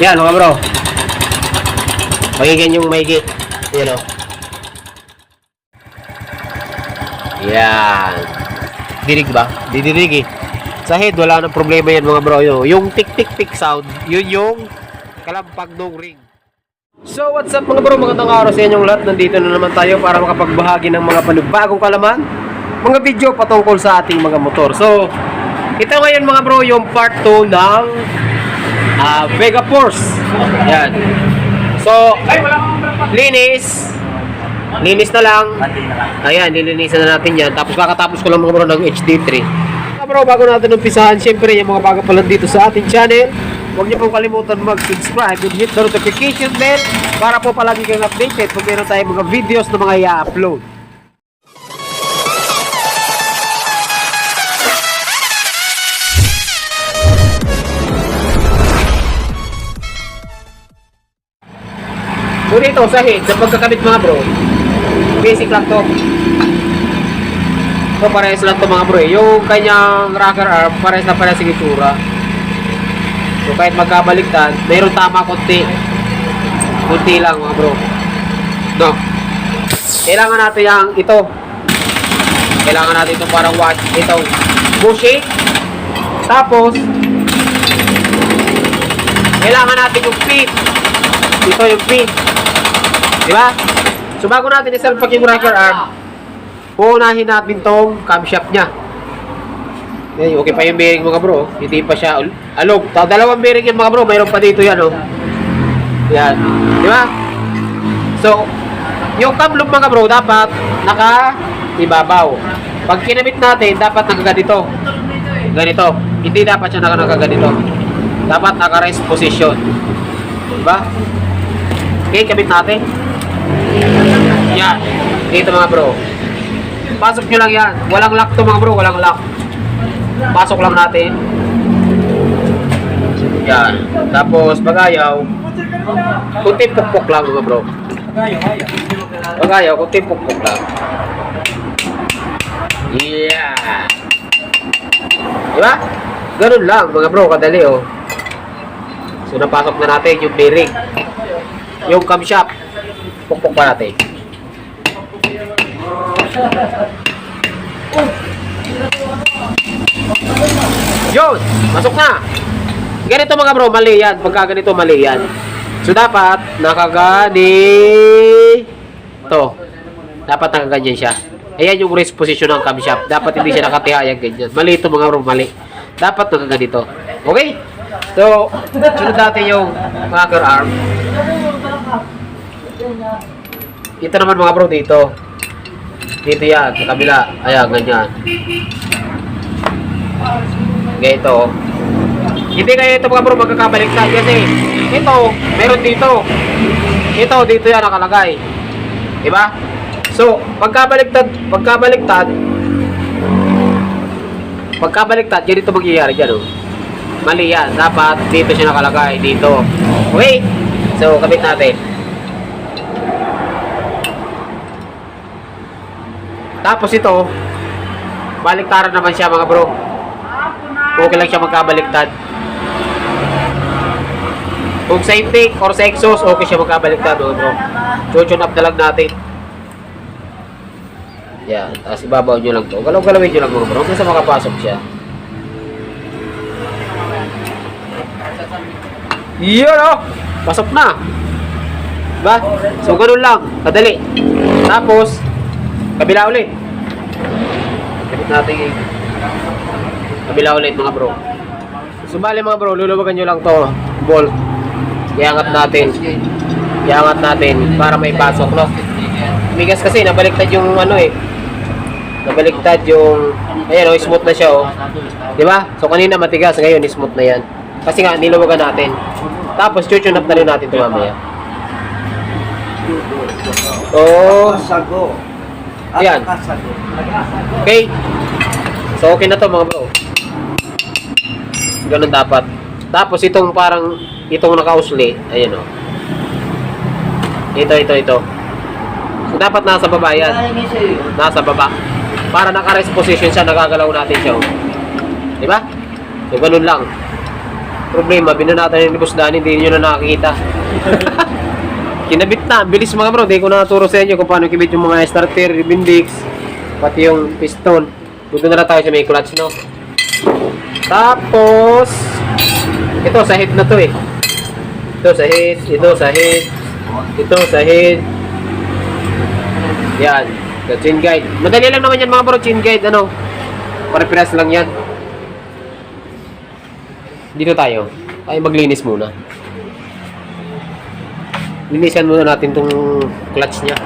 Yan mga bro. Pakinggan yung maigi. Yan o. Yan. Dinig ba? Didinig eh. Sa head, wala nang problema yan mga bro. Yung tik-tik-tik sound, yun yung kalampag ng ring. So what's up mga bro, magandang araw sa inyong lahat. Nandito na naman tayo para makapagbahagi ng mga panibagong kalaman, mga video patungkol sa ating mga motor. So, ito ngayon mga bro, yung part 2 ng ah, Vega Force. Yan. So, linis. Linis na lang. Ayan, nilinisan na natin yan. Tapos kakatapos ko lang mga bro ng HD3. Mga bro, bago natin umpisahan, syempre yung mga bago pa lang dito sa ating channel, huwag niyo pong kalimutan mag-subscribe and hit the notification bell para po palagi kayong updated kung meron tayong mga videos na mga i-upload. Dito sa head, sa pagkakabit mga bro, basic lang to. So parehas lang to mga bro eh. Yung kanyang rocker arm, parehas na parehas yung itsura. So kahit magkabaliktad, mayroon tama konti. Konti lang mga bro. No. Kailangan natin yung ito. Kailangan natin itong parang watch. Ito. Bushing. Tapos, kailangan natin yung pin. Ito yung pin. Di ba? So bago natin isalpak yung rocker arm, uunahin natin tong camshaft niya. Okay, okay pa yung bearing mga bro. Hindi pa siya alog. Dalawang bearing yung mga bro. Mayroon pa dito yan oh. Yan. Di ba? So, yung loop mga bro dapat naka ibabaw. Pag kinabit natin, dapat nakaganito. Ganito. Hindi dapat siya naka nakaganito. Dapat naka-rest position. Diba? Okay, kabit natin. Yan. Dito mga bro. Pasok nyo lang yan. Walang lock to mga bro. Walang lock. Pasok lang natin. Yan. Tapos, pag ayaw, pukpok lang mga bro. Pag ayaw, kunti pukpok lang. Yeah. Diba? Ganun lang mga bro. Kadali oh. So, napasok na natin yung bearing. Yung camshaft. Pukpok pa natin. Yun! Masok na! Ganito mga bro, mali yan. Pagka ganito, mali yan. So, dapat, nakagani... To. Dapat nakaganyan siya. Ayan yung rest position ng camshaft. Dapat hindi siya nakatihayag ganyan. Mali ito mga bro, mali. Dapat nakaganito. Okay? So, sunod natin yung rocker arm. Ito naman mga bro dito. Dito yan, sa kabila. Ayan, ganyan. Ganito. Hindi kaya ito mga bro magkakabaliktad kasi ito, meron dito. Ito, dito yan nakalagay. Diba? So, pagkabaliktad, pagkabaliktad, pagkabaliktad, ganito mangyayari dyan oh. Mali yan. Dapat dito siya nakalagay. Dito. Okay? So, kabit natin. Tapos ito, baliktaran naman siya mga bro. Okay lang siya magkabaliktad. Kung sa intake or sa exhaust, okay siya magkabaliktad mga bro. Chuchun up na lang natin. Yan. Tapos ibabaw nyo lang to. Galaw-galawin nyo lang mga bro. Hanggang sa makapasok siya. Yun oh! Pasok na! Diba? So, ganun lang. Kadali. Tapos, kabila ulit. Kapit natin kabila ulit mga bro. So, bali mga bro, luluwagan nyo lang to bolt. Iangat natin. Iangat natin para may pasok, no? Migas kasi, nabaliktad yung ano eh. Nabaliktad yung, ayan oh, smooth na siya oh. Diba? So, kanina matigas, ngayon smooth na yan. Kasi nga, niluwagan natin. Tapos, chuchun up na rin natin ito mamaya. Oh, Kasago. Ayan. Okay. So, okay na to mga bro. Ganun dapat. Tapos, itong parang, itong nakausli, ayan o. Ito, ito, ito. So, dapat nasa baba yan. Nasa baba. Para naka-rest position siya, nagagalaw natin siya. oh. Di ba? So, ganun lang. Problema, binanatan ni Boss Danny, hindi nyo na nakakita. Kinabit na, bilis mga bro, di ko naturo sa inyo kung paano kibit yung mga starter, ribbon pati yung piston. Dito na lang tayo sa may clutch, no? Tapos, ito sa head na to eh. Ito sa head, ito sa head, ito sa head. Yan, the chain guide. Madali lang naman yan mga bro, chain guide, ano? Pare-piras lang yan. Dito tayo. Tayo maglinis muna. Linisan muna natin tong clutch niya.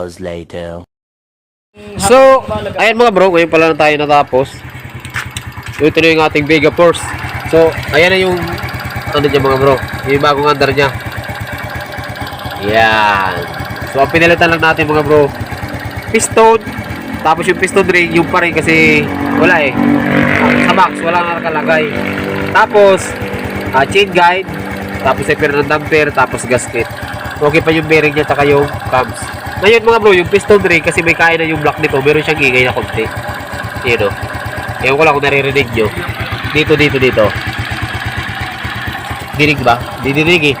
Hours later. So, ayan mga bro, ngayon pala na tayo natapos. Ito na yung ating Vega Force. So, ayan na yung ano niya mga bro, yung bagong andar niya. Yan. So, ang pinalitan lang natin mga bro, piston, Tapos yung piston ring, yung pa rin kasi wala eh. Sa box, wala na nakalagay. Tapos, ah, chain guide, tapos separate ng damper, tapos gasket. Okay pa yung bearing niya, tsaka yung cams. Ngayon mga bro, yung piston ring, kasi may kaya na yung block nito, meron siyang ingay na konti. Yun o. Ewan ko lang kung naririnig nyo. Dito, dito, dito. Dinig ba? Didinig eh.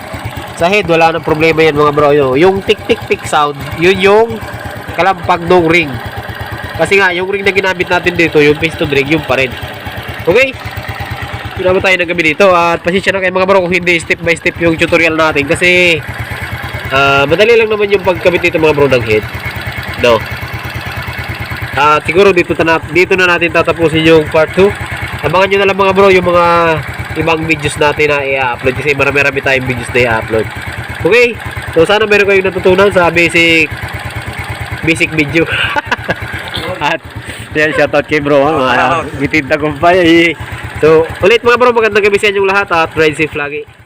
Sa head, wala nang problema yan mga bro. Yun. Yung tik-tik-tik sound, yun yung kalampag ng ring. Kasi nga, yung ring na ginamit natin dito, yung piston ring, yun pa rin. Okay? Pinama tayo ng gabi dito. At pasensya na kayo mga bro kung hindi step by step yung tutorial natin. Kasi, ah madali lang naman yung pagkabit dito mga bro ng head. No? At siguro dito, na, dito na natin tatapusin yung part 2. Abangan nyo na lang mga bro yung mga ibang videos natin na i-upload kasi marami-rami tayong videos na i-upload. Okay? So sana meron kayong natutunan sa basic basic video. At yan, shoutout kay bro. Ha? Mga bitin tagumpay. So, ulit mga bro, magandang gabi sa inyong lahat at ride safe lagi.